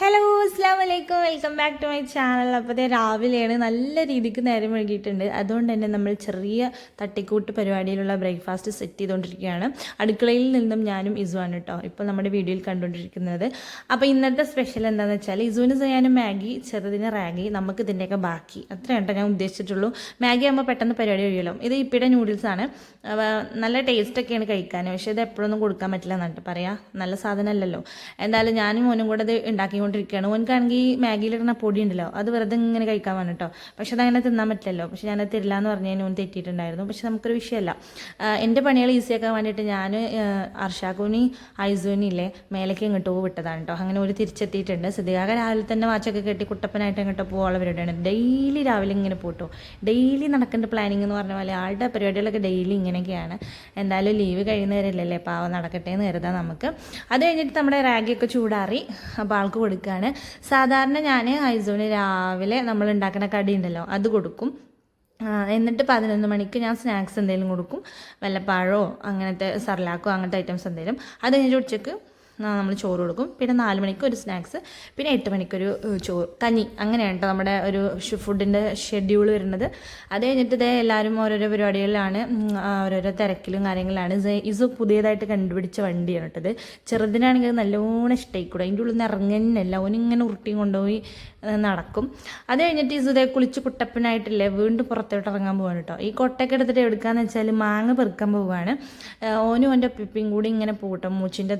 Hello അസ്സാം വലൈക്കും welcome back to my channel അപ്പോൾ രാവിലെയാണ് നല്ല രീതിക്ക് നേരം വൈകിയിട്ടുണ്ട്. അതുകൊണ്ട് തന്നെ നമ്മൾ ചെറിയ തട്ടിക്കൂട്ട് പരിപാടിയിലുള്ള ബ്രേക്ക്ഫാസ്റ്റ് സെറ്റ് ചെയ്തുകൊണ്ടിരിക്കുകയാണ് അടുക്കളയിൽ നിന്നും ഞാനും ഇസുവാണ് കേട്ടോ ഇപ്പോൾ നമ്മുടെ വീഡിയോയിൽ കണ്ടുകൊണ്ടിരിക്കുന്നത്. അപ്പോൾ ഇന്നത്തെ സ്പെഷ്യൽ എന്താണെന്ന് വെച്ചാൽ ഇസുവിന് ചെയ്യാനും മാഗി ചെറുതിന് റാഗി നമുക്ക് ഇതിന്റെയൊക്കെ ബാക്കി. അത്രയും കേട്ടോ ഞാൻ ഉദ്ദേശിച്ചിട്ടുള്ളൂ. മാഗി ആകുമ്പോൾ പെട്ടെന്ന് പരിപാടി കഴിയുമല്ലോ. ഇത് ഇപ്പിയുടെ നൂഡിൽസാണ് നല്ല ടേസ്റ്റൊക്കെയാണ് കഴിക്കാൻ. പക്ഷേ ഇത് എപ്പോഴൊന്നും കൊടുക്കാൻ പറ്റില്ല എന്നിട്ട് പറയാം. നല്ല സാധനമല്ലല്ലോ. എന്തായാലും ഞാനും മോനും കൂടെ ഇത് ഉണ്ടാക്കിക്കൊണ്ടിരിക്കുകയാണ് ഓനക്കാണെങ്കിൽ മാഗിയിലിടുന്ന പൊടി ഉണ്ടല്ലോ അത് വെറുതെ ഇങ്ങനെ കഴിക്കാൻ വേണം കേട്ടോ പക്ഷെ അതങ്ങനെ തിന്നാൻ പറ്റില്ലല്ലോ. പക്ഷെ ഞാനത് തരില്ല എന്ന് പറഞ്ഞതിന് ഓൻ തെറ്റിയിട്ടുണ്ടായിരുന്നു. പക്ഷെ നമുക്കൊരു വിഷയമല്ല എന്റെ പണികൾ ഈസിയാക്കാൻ വേണ്ടിയിട്ട് ഞാൻ അർഷാക്കൂനി ഐസൂനി ഇല്ലേ മേലേക്ക് പോകും വിട്ടതാണ് കേട്ടോ അങ്ങനെ ഒരു തിരിച്ചെത്തിയിട്ടുണ്ട്. സിദ്ധികാക രാവിലെ തന്നെ വാച്ചൊക്കെ കെട്ടി കുട്ടപ്പനായിട്ട് ഇങ്ങോട്ട് പോകാനുള്ള പരിപാടിയാണ്. ഡെയിലി രാവിലെ ഇങ്ങനെ പോട്ടോ. ഡെയിലി നടക്കേണ്ട പ്ലാനിങ് എന്ന് പറഞ്ഞ പോലെ ആളുടെ പരിപാടികളൊക്കെ ഡെയിലി ഇങ്ങനെയൊക്കെയാണ്. എന്തായാലും ലീവ് കഴിയുന്നവരല്ലേ പാവം നടക്കട്ടെ എന്ന് കരുതാം നമുക്ക്. അത് കഴിഞ്ഞിട്ട് നമ്മുടെ റാഗിയൊക്കെ ചൂടാറി അപ്പോൾ ആൾക്ക് കൊടുക്കുകയാണ് സാധാരണ ഞാൻ ഐസോണിൽ രാവിലെ നമ്മൾ ഉണ്ടാക്കുന്ന കടി ഉണ്ടല്ലോ അത് കൊടുക്കും. എന്നിട്ട് പതിനൊന്ന് മണിക്ക് ഞാൻ സ്നാക്സ് എന്തെങ്കിലും കൊടുക്കും. വല്ല പഴമോ അങ്ങനത്തെ സർലാക്കോ അങ്ങനത്തെ ഐറ്റംസ് എന്തെങ്കിലും. അത് കഴിഞ്ഞിട്ട് ഉച്ചയ്ക്ക് നമ്മൾ ചോറ് കൊടുക്കും. പിന്നെ നാല് മണിക്ക് ഒരു സ്നാക്സ് പിന്നെ എട്ട് മണിക്കൊരു ചോറ് കഞ്ഞി. അങ്ങനെയാണ് കേട്ടോ നമ്മുടെ ഒരു ഫുഡിന്റെ ഷെഡ്യൂൾ വരുന്നത്. അത് കഴിഞ്ഞിട്ട് ഇതേ എല്ലാവരും ഓരോരോ പരിപാടികളിലാണ് ഓരോരോ തിരക്കിലും കാര്യങ്ങളിലാണ്. ഇസ് പുതിയതായിട്ട് കണ്ടുപിടിച്ച വണ്ടിയാണ് കേട്ടത് ചെറുതിനാണെങ്കിൽ നല്ലോണം ഇഷ്ടമായിക്കൂടെ അതിന്റെ ഉള്ളിൽ നിന്ന് ഇറങ്ങുന്നില്ല ഓനിങ്ങനെ ഉരുട്ടി കൊണ്ടുപോയി നടക്കും. അത് കഴിഞ്ഞിട്ട് ഇസുദേ കുളിച്ച് കുട്ടപ്പനായിട്ടില്ലേ വീണ്ടും പുറത്തോട്ട് ഇറങ്ങാൻ പോവാണ് കേട്ടോ ഈ കൊട്ടയൊക്കെ എടുത്തിട്ട് എടുക്കാന്ന് വെച്ചാൽ മാങ്ങ പെറുക്കാൻ പോവുകയാണ് ഓനും എന്റെ പിപ്പിയും കൂടി ഇങ്ങനെ പോകട്ടെ മൂച്ചിന്റെ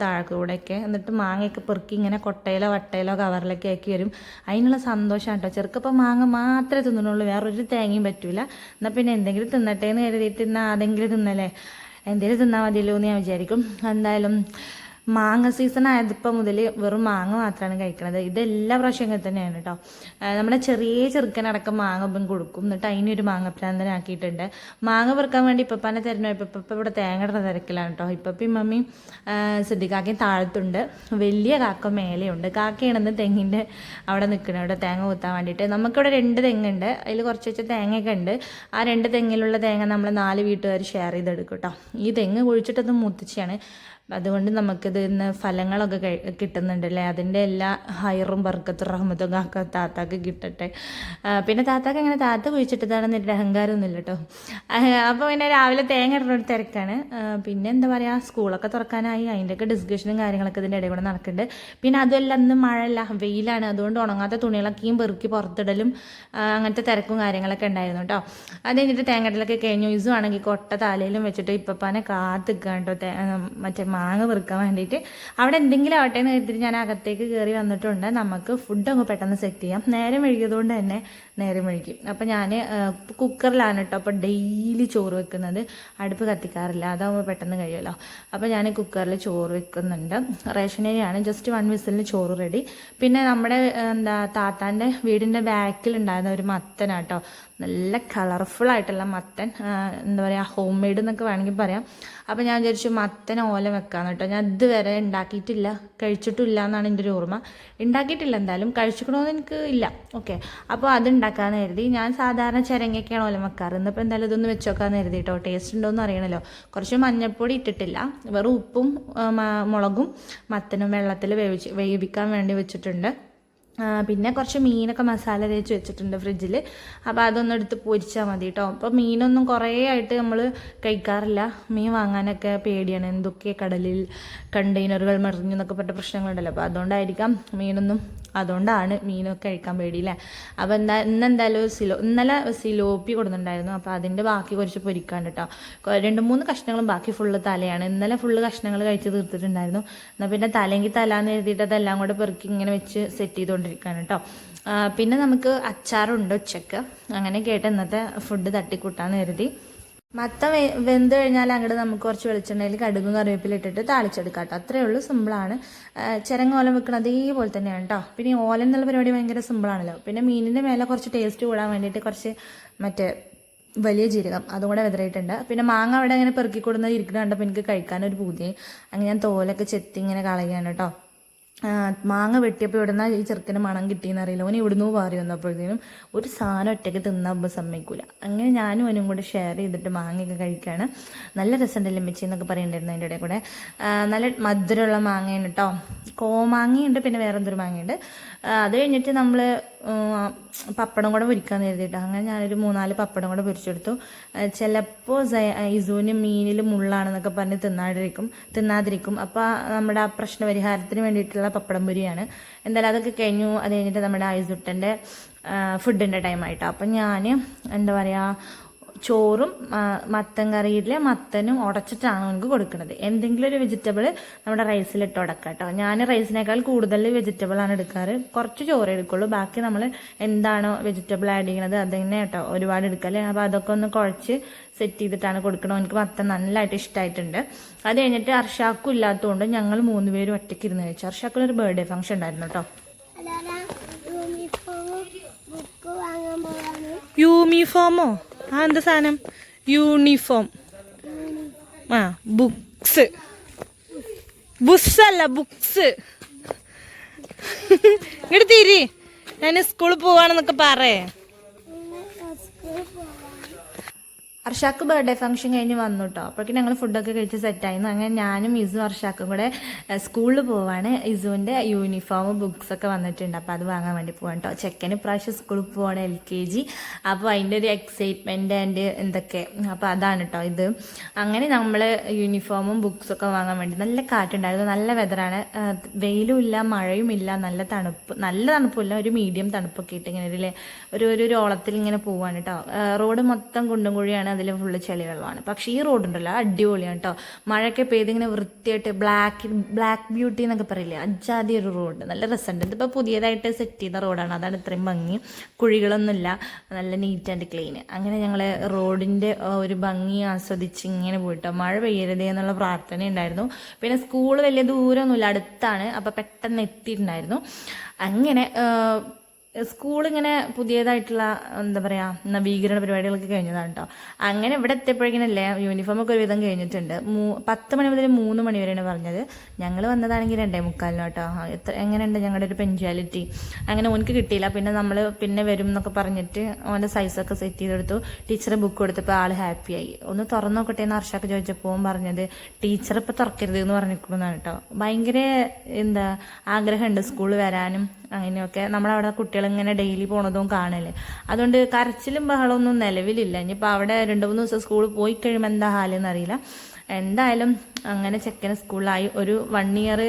താഴെക്കൂടെയൊക്കെ എന്നിട്ട് മാങ്ങയൊക്കെ പെറുക്കി ഇങ്ങനെ കൊട്ടയിലോ വട്ടയിലോ കവറിലൊക്കെ ആക്കി വരും. അതിനുള്ള സന്തോഷമാണ് കേട്ടോ. ചെറുക്കപ്പം മാങ്ങ മാത്രമേ തിന്നണുള്ളൂ. വേറൊരു തേങ്ങയും പറ്റൂല. എന്നാൽ പിന്നെ എന്തെങ്കിലും തിന്നട്ടെ എന്ന് കരുതിയിട്ട് എന്നാൽ അതെങ്കിലും തിന്നല്ലേ? എന്തെങ്കിലും തിന്നാൽ മതിയല്ലോ എന്ന് ഞാൻ വിചാരിക്കും. എന്തായാലും മാങ്ങ സീസൺ ആയതിപ്പോൾ മുതൽ വെറും മാങ്ങ മാത്രമാണ് കഴിക്കുന്നത് ഇത് എല്ലാ പ്രാവശ്യം തന്നെയാണ് കേട്ടോ നമ്മുടെ ചെറിയ ചെറുക്കനടക്കം മാങ്ങ ഇപ്പം കൊടുക്കും. എന്നിട്ട് അതിനൊരു മാങ്ങ പ്രാന്തനാക്കിയിട്ടുണ്ട് മാങ്ങ പെറുക്കാൻ വേണ്ടി ഇപ്പപ്പാനെ തരണോ ഇപ്പം ഇവിടെ തേങ്ങയുടെ തിരക്കിലാണ് കേട്ടോ ഇപ്പപ്പയും മമ്മിയും സിദ്ധിക്കാക്കയും താഴത്തുണ്ട്. വലിയ കാക്ക മേലെയുണ്ട്. കാക്കയാണെന്ന് തെങ്ങിന്റെ അവിടെ നിൽക്കണം അവിടെ തേങ്ങ കുത്താൻ വേണ്ടിയിട്ട്. നമുക്കിവിടെ രണ്ട് തെങ്ങുണ്ട്. അതിൽ കുറച്ച് വെച്ച തേങ്ങയൊക്കെ ഉണ്ട്. ആ രണ്ട് തെങ്ങിലുള്ള തേങ്ങ നമ്മൾ നാല് വീട്ടുകാർ ഷെയർ ചെയ്തെടുക്കും കേട്ടോ ഈ തെങ്ങ് കുഴിച്ചിട്ടത് മുത്തിച്ചാണ് അതുകൊണ്ട് നമുക്കിത് ഇന്ന് ഫലങ്ങളൊക്കെ കിട്ടുന്നുണ്ടല്ലേ? അതിന്റെ എല്ലാ ഹൈറും ബർക്കത്തും റഹ്മത്തും കാക്ക താത്താക്ക് കിട്ടട്ടെ. പിന്നെ താത്താക്ക് അങ്ങനെ താത്ത കുഴിച്ചിട്ടതാണെന്ന് എന്റെ അഹങ്കാരമൊന്നുമില്ല കേട്ടോ. അപ്പോൾ പിന്നെ രാവിലെ തേങ്ങ ഇടുന്ന ഒരു തിരക്കാണ്. പിന്നെ എന്താ പറയുക സ്കൂളൊക്കെ തുറക്കാനായി. അതിന്റെയൊക്കെ ഡിസ്കഷനും കാര്യങ്ങളൊക്കെ ഇതിന്റെ ഇടയിൽ കൂടെ നടക്കുന്നുണ്ട്. പിന്നെ അതുമല്ല അന്ന് മഴയല്ല വെയിലാണ്. അതുകൊണ്ട് ഉണങ്ങാത്ത തുണികളൊക്കെയും പെറുക്കി പുറത്തിടലും അങ്ങനത്തെ തിരക്കും കാര്യങ്ങളൊക്കെ ഉണ്ടായിരുന്നു കേട്ടോ. അത് കഴിഞ്ഞിട്ട് തേങ്ങടലൊക്കെ കഴിഞ്ഞു. ഇസു ആണെങ്കിൽ കൊട്ട തലയിലും വെച്ചിട്ട് ഇപ്പപ്പാനെ കാത്തിക്കാൻ കേട്ടോ. മറ്റേ മാങ്ങ വെറുക്കാൻ വേണ്ടിയിട്ട്. അവിടെ എന്തെങ്കിലും ആവട്ടെ എന്ന് കരുതിയിട്ട് ഞാൻ അകത്തേക്ക് കയറി വന്നിട്ടുണ്ട്. നമുക്ക് ഫുഡ് അങ്ങ് പെട്ടെന്ന് സെറ്റ് ചെയ്യാം. നേരം മെഴുകിയതുകൊണ്ട് തന്നെ നേരം വൈകി. അപ്പം ഞാൻ കുക്കറിലാണ് കേട്ടോ അപ്പോൾ ഡെയിലി ചോറ് വെക്കുന്നത്. അടുപ്പ് കത്തിക്കാറില്ല. അതാകുമ്പോൾ പെട്ടെന്ന് കഴിയുമല്ലോ. അപ്പോൾ ഞാൻ കുക്കറിൽ ചോറ് വെക്കുന്നുണ്ട്. റേഷൻ അരിയാണ് ജസ്റ്റ് വൺ വിസിലിന് ചോറ് റെഡി പിന്നെ നമ്മുടെ എന്താ താത്താന്റെ വീടിന്റെ ബാക്കിലുണ്ടായിരുന്ന ഒരു മത്തനാട്ടോ നല്ല കളർഫുൾ ആയിട്ടുള്ള മത്തൻ എന്താ പറയുക ഹോം മെയ്ഡ് എന്നൊക്കെ വേണമെങ്കിൽ പറയാം. അപ്പോൾ ഞാൻ വിചാരിച്ചു മത്തൻ ഓല വെക്കാന്ന് കേട്ടോ. ഞാൻ ഇതുവരെ ഉണ്ടാക്കിയിട്ടില്ല കഴിച്ചിട്ടില്ല എന്നാണ് എന്റെ ഒരു ഓർമ്മ. ഉണ്ടാക്കിയിട്ടില്ല എന്തായാലും കഴിച്ചിക്കണമെന്ന് എനിക്ക് ഇല്ല. ഓക്കെ അപ്പോൾ അത് ഉണ്ടാക്കാമെന്ന് കരുതി. ഞാൻ സാധാരണ ചിരങ്ങയൊക്കെയാണ് ഓല വെക്കാറ്. ഇന്നിപ്പോൾ എന്തായാലും ഇതൊന്ന് വെച്ച് നോക്കാമെന്ന് കരുതി കേട്ടോ. ടേസ്റ്റ് ഉണ്ടോയെന്ന് അറിയണമല്ലോ കുറച്ച് മഞ്ഞൾപ്പൊടി ഇട്ടിട്ടില്ല. വെറും ഉപ്പും മുളകും മത്തനും വെള്ളത്തിൽ വേവിച്ച് വേവിക്കാൻ വേണ്ടി വെച്ചിട്ടുണ്ട്. പിന്നെ കുറച്ച് മീനൊക്കെ മസാല തേച്ച് വെച്ചിട്ടുണ്ട് ഫ്രിഡ്ജിൽ അപ്പോൾ അതൊന്നും എടുത്ത് പൊരിച്ചാൽ മതി കേട്ടോ അപ്പോൾ മീനൊന്നും കുറേ ആയിട്ട് നമ്മൾ കഴിക്കാറില്ല. മീൻ വാങ്ങാനൊക്കെ പേടിയാണ്. എന്തൊക്കെ കടലിൽ കണ്ടെയ്നറുകൾ മറിഞ്ഞു എന്നൊക്കെ പറഞ്ഞ പ്രശ്നങ്ങളുണ്ടല്ലോ. അപ്പോൾ അതുകൊണ്ടായിരിക്കാം മീനൊന്നും അതുകൊണ്ടാണ് മീനൊക്കെ കഴിക്കാൻ പേടി പേടിയില്ലേ. അപ്പോൾ എന്താ ഇന്ന് എന്തായാലും സിലോ ഇന്നലെ സിലോപ്പി കൊടുത്തിട്ടുണ്ടായിരുന്നു. അപ്പോൾ അതിന്റെ ബാക്കി കുറച്ച് പൊരിക്കാണ്ട് കേട്ടോ രണ്ട് മൂന്ന് കഷ്ണങ്ങളും ബാക്കി ഫുള്ള് തലയാണ്. ഇന്നലെ ഫുള്ള് കഷ്ണങ്ങൾ കഴിച്ച് തീർത്തിട്ടുണ്ടായിരുന്നു. എന്നാൽ പിന്നെ തലയെങ്കിൽ തല എന്ന് എഴുതിയിട്ട് അതെല്ലാം കൂടെ പെറുക്കി ഇങ്ങനെ വെച്ച് സെറ്റ് ചെയ്തുകൊണ്ടിരിക്കുകയാണ് കേട്ടോ പിന്നെ നമുക്ക് അച്ചാറുണ്ട് ഉച്ചയ്ക്ക്. അങ്ങനെ കേട്ട് ഇന്നത്തെ ഫുഡ് തട്ടിക്കൂട്ടാന്ന് കരുതി. മത്ത വെന്ത് കഴിഞ്ഞാൽ അങ്ങോട്ട് നമുക്ക് കുറച്ച് വെളിച്ചെണ്ണയിൽ കടുകും കറിവേപ്പില ഇട്ടിട്ട് താളിച്ചെടുക്കാം കേട്ടോ അത്രയേ ഉള്ളൂ സിമ്പിളാണ് ചിരങ്ങ ഓലം വെക്കണം അതേപോലെ തന്നെയാണ് കേട്ടോ പിന്നെ ഓലം എന്നുള്ള പരിപാടി ഭയങ്കര സിമ്പിളാണല്ലോ പിന്നെ മീനിന്റെ മേലെ കുറച്ച് ടേസ്റ്റ് കൂടാൻ വേണ്ടിയിട്ട് കുറച്ച് മറ്റേ വലിയ ജീരകം അതും കൂടെ വിതറിയിട്ടുണ്ട്. പിന്നെ മാങ്ങ അവിടെ അങ്ങനെ പെറുക്കി കൊടുന്നത് ഇരിക്കുന്ന കണ്ടപ്പോൾ എനിക്ക് കഴിക്കാനൊരു പൂതിയായി. അങ്ങനെ ഞാൻ തോലൊക്കെ ചെത്തി ഇങ്ങനെ കളയാണ് കേട്ടോ മാങ്ങ വെട്ടിയപ്പോൾ ഇവിടുന്ന് ഈ ചെറുക്കന് മണം കിട്ടിയെന്ന് അറിയില്ല. ഓൻ ഇവിടുന്ന് പാറി വന്നപ്പോഴത്തേനും ഒരു സാധനം ഒറ്റയ്ക്ക് തിന്നാകുമ്പോൾ സമ്മതിക്കൂല. അങ്ങനെ ഞാനും അവനും കൂടെ ഷെയർ ചെയ്തിട്ട് മാങ്ങയൊക്കെ കഴിക്കുകയാണ് നല്ല രസമുണ്ടല്ലേ മെച്ചി എന്നൊക്കെ പറയുന്നുണ്ടായിരുന്നു അതിന്റെ ഇടയിൽ കൂടെ. നല്ല മധുരമുള്ള മാങ്ങയാണ് കേട്ടോ കോമാങ്ങയുണ്ട് പിന്നെ വേറെ എന്തൊരു മാങ്ങയുണ്ട് അത് കഴിഞ്ഞിട്ട് നമ്മൾ പപ്പടം കൂടെ പൊരിക്കാൻ കരുതിയിട്ട്. അങ്ങനെ ഞാനൊരു മൂന്നാൽ പപ്പടം കൂടെ പൊരിച്ചെടുത്തു ചിലപ്പോൾ ഇസൂന് മീനിൽ മുള്ളാണെന്നൊക്കെ പറഞ്ഞ് തിന്നാതിരിക്കും തിന്നാതിരിക്കും. അപ്പോൾ നമ്മുടെ ആ പ്രശ്നപരിഹാരത്തിന് വേണ്ടിയിട്ടുള്ള പപ്പടം പൊരിയാണ്. എന്തായാലും അതൊക്കെ കഴിഞ്ഞു അത് കഴിഞ്ഞിട്ട് നമ്മുടെ ഐസുട്ടന്റെ ഫുഡിന്റെ ടൈമായിട്ടോ അപ്പം ഞാൻ എന്താ പറയുക ചോറും മത്തൻ കറിയിലെ മത്തനും ഉടച്ചിട്ടാണ് നമുക്ക് കൊടുക്കുന്നത്. എന്തെങ്കിലും ഒരു വെജിറ്റബിൾ നമ്മുടെ റൈസിലിട്ട് ഉടക്കാം കേട്ടോ ഞാൻ റൈസിനേക്കാൾ കൂടുതൽ വെജിറ്റബിൾ ആണ് എടുക്കാറ്. കുറച്ച് ചോറ് എടുക്കുള്ളൂ. ബാക്കി നമ്മൾ എന്താണോ വെജിറ്റബിൾ ആഡ് ചെയ്യണത് അത് തന്നെ കേട്ടോ ഒരുപാട് എടുക്കൽ. അപ്പോൾ അതൊക്കെ ഒന്ന് കുഴച്ച് സെറ്റ് ചെയ്തിട്ടാണ് കൊടുക്കണം എനിക്ക് മത്തൻ നല്ലതായിട്ട് ഇഷ്ടമായിട്ടുണ്ട് അത് കഴിഞ്ഞിട്ട് അർഷാക്കും ഇല്ലാത്തതുകൊണ്ട് ഞങ്ങൾ മൂന്ന് പേരും ഒറ്റയ്ക്ക് ഇരുന്ന് കഴിച്ചു. അർഷാക്കിന് ഒരു ബർത്ത്ഡേ ഫംഗ്ഷൻ ഉണ്ടായിരുന്നു കേട്ടോ. അല്ലാതെ യൂണിഫോം ബുക്ക് വാങ്ങാൻ പോവാണ് യൂണിഫോമോ ആ എന്താ സാധനം? യൂണിഫോം ആ ബുക്സ് ബുസ്സല്ല ബുക്സ് ഇങ്ങോട്ട് തിരി. ഞാൻ സ്കൂളിൽ പോവാണെന്നൊക്കെ പറയേ സ്കൂളിൽ പോവാൻ അർഷാക്ക് ബർത്ത്ഡേ ഫംഗ്ഷൻ കഴിഞ്ഞ് വന്നു കേട്ടോ അപ്പോഴേക്കും ഞങ്ങൾ ഫുഡൊക്കെ കഴിച്ച് സെറ്റായിരുന്നു അങ്ങനെ ഞാനും ഇസു അർഷാക്കും കൂടെ സ്കൂളിൽ പോവാണ്. ഇസുവിന്റെ യൂണിഫോം ബുക്സ് ഒക്കെ വന്നിട്ടുണ്ട്. അപ്പോൾ അത് വാങ്ങാൻ വേണ്ടി പോവാണ് കേട്ടോ ചെക്കന് ഇപ്രാവശ്യം സ്കൂളിൽ പോവാണ് എൽ കെ ജി അപ്പോൾ അതിന്റെ ഒരു എക്സൈറ്റ്മെന്റ് ആൻഡ് എന്തൊക്കെ. അപ്പോൾ അതാണ് കേട്ടോ ഇത്. അങ്ങനെ നമ്മൾ യൂണിഫോമും ബുക്സ് ഒക്കെ വാങ്ങാൻ വേണ്ടി നല്ല കാറ്റുണ്ടായിരുന്നു. നല്ല വെതറാണ് വെയിലും ഇല്ല മഴയും ഇല്ല. നല്ല തണുപ്പ് നല്ല തണുപ്പില്ല ഒരു മീഡിയം തണുപ്പൊക്കെ ഇട്ട് ഇങ്ങനെ ഒരു ഒരു ഓളത്തിൽ ഇങ്ങനെ പോവാണ് കേട്ടോ റോഡ് മൊത്തം കുണ്ടും കുഴിയാണ്. അതിൽ ഫുള്ള് ചെളി വെള്ളമാണ് പക്ഷേ ഈ റോഡ് ഉണ്ടല്ലോ അടിപൊളിയാണ് കേട്ടോ മഴയൊക്കെ പെയ്ത് ഇങ്ങനെ വൃത്തിയായിട്ട് ബ്ലാക്ക് ബ്ലാക്ക് ബ്യൂട്ടി എന്നൊക്കെ പറയില്ലേ അജാതി ഒരു റോഡ്. നല്ല രസമുണ്ട്. ഇതിപ്പോൾ പുതിയതായിട്ട് സെറ്റ് ചെയ്ത റോഡാണ്. അതാണ് ഇത്രയും ഭംഗി. കുഴികളൊന്നുമില്ല. നല്ല നീറ്റ് ആൻഡ് ക്ലീൻ അങ്ങനെ ഞങ്ങൾ റോഡിന്റെ ഒരു ഭംഗി ആസ്വദിച്ച് ഇങ്ങനെ പോയിട്ടോ. മഴ പെയ്യരുതേ എന്നുള്ള പ്രാർത്ഥന ഉണ്ടായിരുന്നു. പിന്നെ സ്കൂൾ വലിയ ദൂരമൊന്നുമില്ല. അടുത്താണ്. അപ്പോൾ പെട്ടെന്ന് എത്തിയിട്ടുണ്ടായിരുന്നു. അങ്ങനെ സ്കൂൾ ഇങ്ങനെ പുതിയതായിട്ടുള്ള എന്താ പറയുക നവീകരണ പരിപാടികളൊക്കെ കഴിഞ്ഞതാണ് കേട്ടോ അങ്ങനെ ഇവിടെ എത്തിയപ്പോഴേക്കിനല്ലേ യൂണിഫോം ഒക്കെ ഒരുവിധം കഴിഞ്ഞിട്ടുണ്ട്. മൂ പത്ത് മണി മുതൽ മൂന്ന് മണി വരെയാണ് പറഞ്ഞത്. ഞങ്ങൾ വന്നതാണെങ്കിൽ രണ്ടേ മുക്കാലിനോ കേട്ടോ എത്ര എങ്ങനെയുണ്ട് ഞങ്ങളുടെ ഒരു പെൻച്വാലിറ്റി അങ്ങനെ ഓനക്ക് കിട്ടിയില്ല. പിന്നെ നമ്മൾ പിന്നെ വരും എന്നൊക്കെ പറഞ്ഞിട്ട് ഓന്റെ സൈസൊക്കെ സെറ്റ് ചെയ്തെടുത്തു. ടീച്ചർ ബുക്ക് കൊടുത്തപ്പോൾ ആൾ ഹാപ്പിയായി ഒന്ന് തുറന്നു നോക്കട്ടെ എന്ന് ഹർഷാക്ക് ചോദിച്ചപ്പോൾ പറഞ്ഞത് ടീച്ചർ ഇപ്പോൾ തുറക്കരുത് എന്ന് പറഞ്ഞിരിക്കുന്നതാണ് കേട്ടോ ഭയങ്കര എന്താ ആഗ്രഹമുണ്ട് സ്കൂളിൽ വരാനും. അങ്ങനെയൊക്കെ നമ്മളവിടെ കുട്ടികളിങ്ങനെ ഡെയിലി പോണതും കാണല്ലേ അതുകൊണ്ട് കരച്ചിലും ബഹളമൊന്നും നിലവിലില്ല. ഇനിയിപ്പോൾ അവിടെ രണ്ട് മൂന്ന് ദിവസം സ്കൂളിൽ പോയി കഴിയുമ്പോൾ എന്താ ഹാലെന്ന് അറിയില്ല. എന്തായാലും അങ്ങനെ ചെക്കന് സ്കൂളിലായി ഒരു വൺ ഇയർ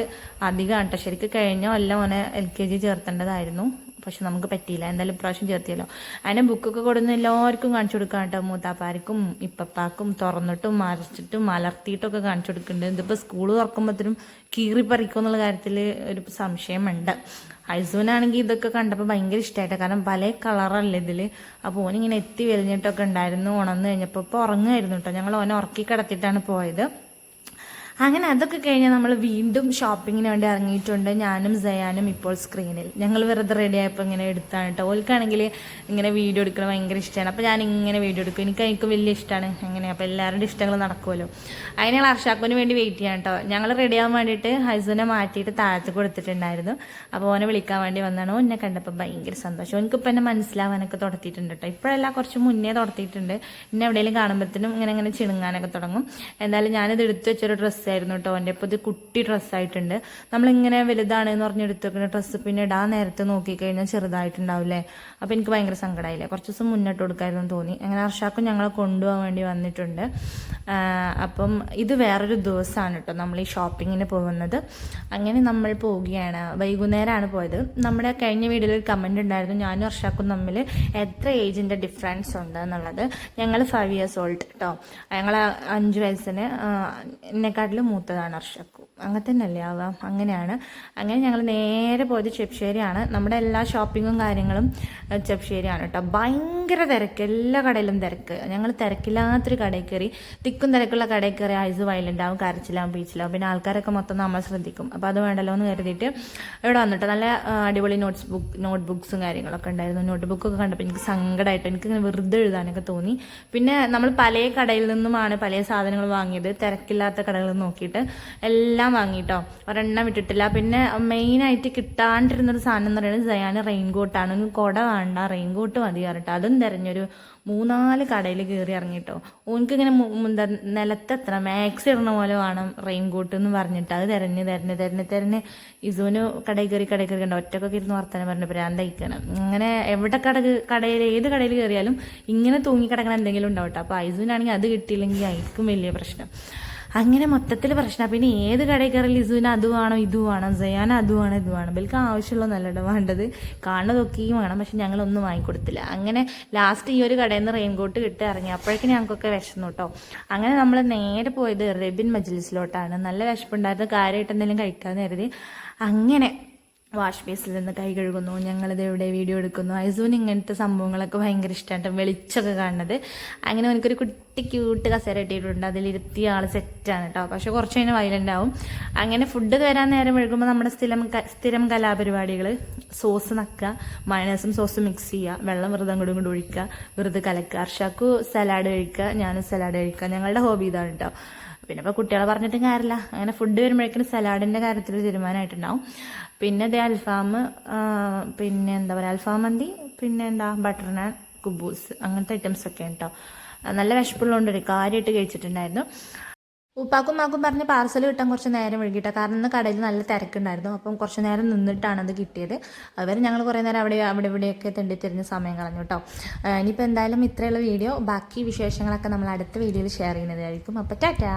അധികം കേട്ടോ ശരിക്കും കഴിഞ്ഞോ അല്ല ഓനെ എൽ കെ ജി ചേർത്തേണ്ടതായിരുന്നു. പക്ഷെ നമുക്ക് പറ്റിയില്ല. എന്തായാലും ഇപ്രാവശ്യം ചേർത്തിയല്ലോ. അതിനെ ബുക്കൊക്കെ കൊടുന്ന് എല്ലാവർക്കും കാണിച്ചു കൊടുക്കാം കേട്ടോ. മൂത്താപ്പാർക്കും ഇപ്പപ്പാക്കും തുറന്നിട്ടും മറച്ചിട്ടും മലർത്തിയിട്ടും ഒക്കെ കാണിച്ചു കൊടുക്കുന്നുണ്ട്. ഇതിപ്പോൾ സ്കൂൾ തുറക്കുമ്പോഴത്തേനും കീറിപ്പറിക്കും എന്നുള്ള കാര്യത്തിൽ ഒരു സംശയമുണ്ട്. ഐസൂനാണെങ്കിൽ ഇതൊക്കെ കണ്ടപ്പോൾ ഭയങ്കര ഇഷ്ടമായിട്ട് കാരണം പല കളറല്ലേ ഇതിൽ അപ്പോൾ ഓനിങ്ങനെ എത്തി വലിഞ്ഞിട്ടൊക്കെ ഉണ്ടായിരുന്നു. ഉണർന്നു കഴിഞ്ഞപ്പോൾ ഇപ്പോൾ ഉറങ്ങുമായിരുന്നു കേട്ടോ ഞങ്ങൾ ഓനെ ഉറക്കി കിടത്തിയിട്ടാണ് പോയത്. അങ്ങനെ അതൊക്കെ കഴിഞ്ഞ് നമ്മൾ വീണ്ടും ഷോപ്പിങ്ങിന് വേണ്ടി ഇറങ്ങിയിട്ടുണ്ട്. ഞാനും സയാനും ഇപ്പോൾ സ്ക്രീനിൽ ഞങ്ങൾ വെറുതെ റെഡി ആയപ്പോൾ ഇങ്ങനെ എടുത്താണ് കേട്ടോ ഓൾക്കാണെങ്കിൽ ഇങ്ങനെ വീഡിയോ എടുക്കണം ഭയങ്കര ഇഷ്ടമാണ് അപ്പോൾ ഞാൻ ഇങ്ങനെ വീഡിയോ എടുക്കും. എനിക്ക് എനിക്ക് വലിയ ഇഷ്ടമാണ് അങ്ങനെ അപ്പോൾ എല്ലാവരുടെ ഇഷ്ടങ്ങൾ നടക്കുമല്ലോ അതിന് ഞങ്ങൾ അർഷാക്കുവിന് വേണ്ടി വെയിറ്റ് ചെയ്യാം കേട്ടോ ഞങ്ങൾ റെഡി ആവാൻ വേണ്ടിയിട്ട് ഹൈസുനെ മാറ്റിയിട്ട് താഴത്ത് കൊടുത്തിട്ടുണ്ടായിരുന്നു. അപ്പോൾ ഓനെ വിളിക്കാൻ വേണ്ടി വന്നാണ്. ഓനെ കണ്ടപ്പോൾ ഭയങ്കര സന്തോഷം. എനിക്കിപ്പോൾ എന്നെ മനസ്സിലാവാനൊക്കെ തുടത്തിയിട്ടുണ്ട് കേട്ടോ ഇപ്പോഴല്ല കുറച്ച് മുന്നേ തുടത്തിയിട്ടുണ്ട്. എന്നെ എവിടെയെങ്കിലും കാണുമ്പോഴത്തേനും ഇങ്ങനെ ഇങ്ങനെ ചിണുങ്ങാനൊക്കെ തുടങ്ങും. എന്തായാലും ഞാനിത് എടുത്തു വെച്ചൊരു ഡ്രസ്സായിരുന്നു കേട്ടോ എന്റെ ഇപ്പോൾ ഇത് കുട്ടി ഡ്രസ്സായിട്ടുണ്ട് നമ്മളിങ്ങനെ വലുതാണ് എന്ന് പറഞ്ഞ് എടുത്ത് വെക്കുന്ന ഡ്രസ്സ് പിന്നെ ഇടാൻ നേരത്തെ നോക്കിക്കഴിഞ്ഞാൽ ചെറുതായിട്ടുണ്ടാവില്ലേ? അപ്പോൾ എനിക്ക് ഭയങ്കര സങ്കടമായില്ലേ കുറച്ച് ദിവസം മുന്നോട്ട് കൊടുക്കായിരുന്നു തോന്നി. അങ്ങനെ അർഷാക്കും ഞങ്ങളെ കൊണ്ടുപോകാൻ വേണ്ടി വന്നിട്ടുണ്ട്. അപ്പം ഇത് വേറൊരു ദിവസമാണ് കേട്ടോ നമ്മൾ ഈ ഷോപ്പിങ്ങിന് പോകുന്നത്. അങ്ങനെ നമ്മൾ പോവുകയാണ്. വൈകുന്നേരമാണ് പോയത്. നമ്മുടെ കഴിഞ്ഞ വീഡിയോയിൽ ഒരു കമന്റ് ഉണ്ടായിരുന്നു. ഞാനും അർഷാക്കും തമ്മിൽ എത്ര ഏജിന്റെ ഡിഫറൻസ് ഉണ്ട് എന്നുള്ളത്. ഞങ്ങൾ ഫൈവ് ഇയേഴ്സ് ഓൾഡ് കേട്ടോ ഞങ്ങൾ അഞ്ച് വയസ്സിന് ആ, എന്നെക്കാട്ടിലും മൂത്തതാണ് അർഷക്കു. അങ്ങനെ തന്നെയല്ലേ ആവാം? അങ്ങനെയാണ്. അങ്ങനെ ഞങ്ങൾ നേരെ പോയത് ചെപ്ശ്ശേരിയാണ് നമ്മുടെ എല്ലാ ഷോപ്പിങ്ങും കാര്യങ്ങളും ചെപ്ഷേരിയാണ് കേട്ടോ. ഭയങ്കര തിരക്ക്. എല്ലാ കടയിലും തിരക്ക്. ഞങ്ങൾ തിരക്കില്ലാത്തൊരു കടയിൽ കയറി തിക്കും തിരക്കുള്ള കടയിൽ കയറി ഐസ് വയലുണ്ടാവും കരച്ചിലാവും ബീച്ചിലാവും പിന്നെ ആൾക്കാരൊക്കെ മൊത്തം നമ്മൾ ശ്രദ്ധിക്കും. അപ്പോൾ അത് വേണ്ടല്ലോ എന്ന് കരുതിയിട്ട് ഇവിടെ വന്നിട്ട് നല്ല അടിപൊളി നോട്ട്സ് ബുക്ക് നോട്ട് ബുക്സും കാര്യങ്ങളൊക്കെ ഉണ്ടായിരുന്നു. നോട്ട് ബുക്കൊക്കെ കണ്ടപ്പോൾ എനിക്ക് സങ്കടമായിട്ട് എനിക്ക് ഇങ്ങനെ വെറുതെ എഴുതാനൊക്കെ തോന്നി. പിന്നെ നമ്മൾ പല കടയിൽ നിന്നുമാണ് പല സാധനങ്ങൾ വാങ്ങിയത്. തിരക്കില്ലാത്ത കടകളിൽ നിന്ന് നോക്കിയിട്ട് എല്ലാം വാങ്ങിട്ടോ. ഒരെണ്ണം ഇട്ടിട്ടില്ല. പിന്നെ മെയിനായിട്ട് കിട്ടാണ്ടിരുന്നൊരു സാധനം എന്ന് പറയുന്നത് ജയാന് റെയിൻകോട്ടാണ് കുട വേണ്ട. റെയിൻകോട്ട് മതി കേട്ടോ അതും തിരഞ്ഞൊരു മൂന്നാൽ കടയിൽ കയറി ഇറങ്ങിട്ടോ. ഓനക്ക് ഇങ്ങനെ നിലത്തെത്ര മാക്സ് ഇടണ പോലെ വേണം റെയിൻകോട്ട് എന്ന് പറഞ്ഞിട്ട്. അത് തിരഞ്ഞ് തിരഞ്ഞ് തിരഞ്ഞ് തിരഞ്ഞ് ഇസുവിന് കടയിൽ കയറി കടയിൽ കയറി കണ്ടോ? ഒറ്റക്കൊക്കെ ഇരുന്ന് വർത്തനം പറഞ്ഞ ഭ്രാന്തയിക്കണം അങ്ങനെ എവിടെ കട കടയിൽ ഏത് കടയിൽ കയറിയാലും ഇങ്ങനെ തൂങ്ങി കിടക്കണം എന്തെങ്കിലും ഉണ്ടാവട്ടെ. അപ്പൊ അപ്പോൾ ഐസുവിനാണെങ്കിൽ അത് കിട്ടിയില്ലെങ്കിൽ ആയിരിക്കും വലിയ പ്രശ്നം. അങ്ങനെ മൊത്തത്തിൽ പ്രശ്നം. പിന്നെ ഏത് കടയിൽ കയറി ലിസുവിന് അത് വേണം ഇത് വേണം സയാൻ അത് വേണം ഇത് വേണം. ബൽക്ക് ആവശ്യമുള്ള നല്ലതാണ് വേണ്ടത്. കാണുന്നതൊക്കെയും വേണം പക്ഷെ ഞങ്ങളൊന്നും വാങ്ങിക്കൊടുത്തില്ല. അങ്ങനെ ലാസ്റ്റ് ഈ ഒരു കടയിൽ നിന്ന് റെയിൻകോട്ട് കിട്ടി ഇറങ്ങി. അപ്പോഴേക്കും ഞങ്ങൾക്കൊക്കെ വിശന്നു കേട്ടോ അങ്ങനെ നമ്മൾ നേരെ പോയത് റെബിൻ മജ്ലിസിലോട്ടാണ്. നല്ല വിശപ്പുണ്ടായിരുന്നു. കാര്യമായിട്ട് എന്തെങ്കിലും കഴിക്കാമെന്ന് കരുതി. അങ്ങനെ വാഷ് ബേസിൽ നിന്ന് കൈ കഴുകുന്നു. ഞങ്ങളിത് എവിടെ വീഡിയോ എടുക്കുന്നു. ഐസുവിന് ഇങ്ങനത്തെ സംഭവങ്ങളൊക്കെ ഭയങ്കര ഇഷ്ടമായിട്ട് വെളിച്ചൊക്കെ കാണുന്നത്. അങ്ങനെ എനിക്കൊരു കുട്ടി ക്യൂട്ട് കസേര ഇട്ടിട്ടുണ്ട്. അതിലിരുത്തിയ ആൾ സെറ്റാണ് കേട്ടോ പക്ഷെ കുറച്ച് കഴിഞ്ഞാൽ വയലന്റ് ആവും. അങ്ങനെ ഫുഡ് വരാൻ നേരം വഴുകുമ്പോൾ നമ്മുടെ സ്ഥിരം സ്ഥിരം കലാപരിപാടികൾ സോസ് നക്കുക മയണസും സോസും മിക്സ് ചെയ്യുക വെള്ളം വെറുതെ അങ്ങോട്ടും ഇങ്ങോട്ട് ഒഴിക്കുക വെറുതെ കലക്കുക. അർഷാക്കു സലാഡ് കഴിക്കുക ഞാനും സലാഡ് കഴിക്കുക. ഞങ്ങളുടെ ഹോബി ഇതാണ് കേട്ടോ പിന്നെ ഇപ്പോൾ കുട്ടികളെ പറഞ്ഞിട്ടും കാര്യമില്ല അങ്ങനെ ഫുഡ് വരുമ്പോഴേക്കും സലാഡിന്റെ കാര്യത്തിൽ തീരുമാനമായിട്ടുണ്ടാവും. പിന്നെ അതേ അൽഫാം പിന്നെ എന്താ പറയുക അൽഫാം മന്തി പിന്നെ എന്താ ബട്ടർ നാൻ കുബൂസ് അങ്ങനത്തെ ഐറ്റംസ് ഒക്കെ കേട്ടോ നല്ല വിശപ്പുള്ളതുകൊണ്ട് ഒരു കാര്യമായിട്ട് കഴിച്ചിട്ടുണ്ടായിരുന്നു. ഉപ്പാക്കും മാക്കും പറഞ്ഞ് പാർസൽ കിട്ടാൻ കുറച്ച് നേരം വൈകിട്ടാണ് കാരണം ഇന്ന് കടയിൽ നല്ല തിരക്കുണ്ടായിരുന്നു. അപ്പം കുറച്ച് നേരം നിന്നിട്ടാണ് അത് കിട്ടിയത്. അവർ ഞങ്ങൾ കുറേ നേരം അവിടെ അവിടെ ഇവിടെയൊക്കെ തെണ്ടി തിരിഞ്ഞ് സമയം കളഞ്ഞു കേട്ടോ ഇനിയിപ്പോൾ എന്തായാലും ഇത്രയുള്ള വീഡിയോ ബാക്കി വിശേഷങ്ങളൊക്കെ നമ്മൾ അടുത്ത വീഡിയോയിൽ ഷെയർ ചെയ്യുന്നതായിരിക്കും. അപ്പോൾ ടാറ്റാ!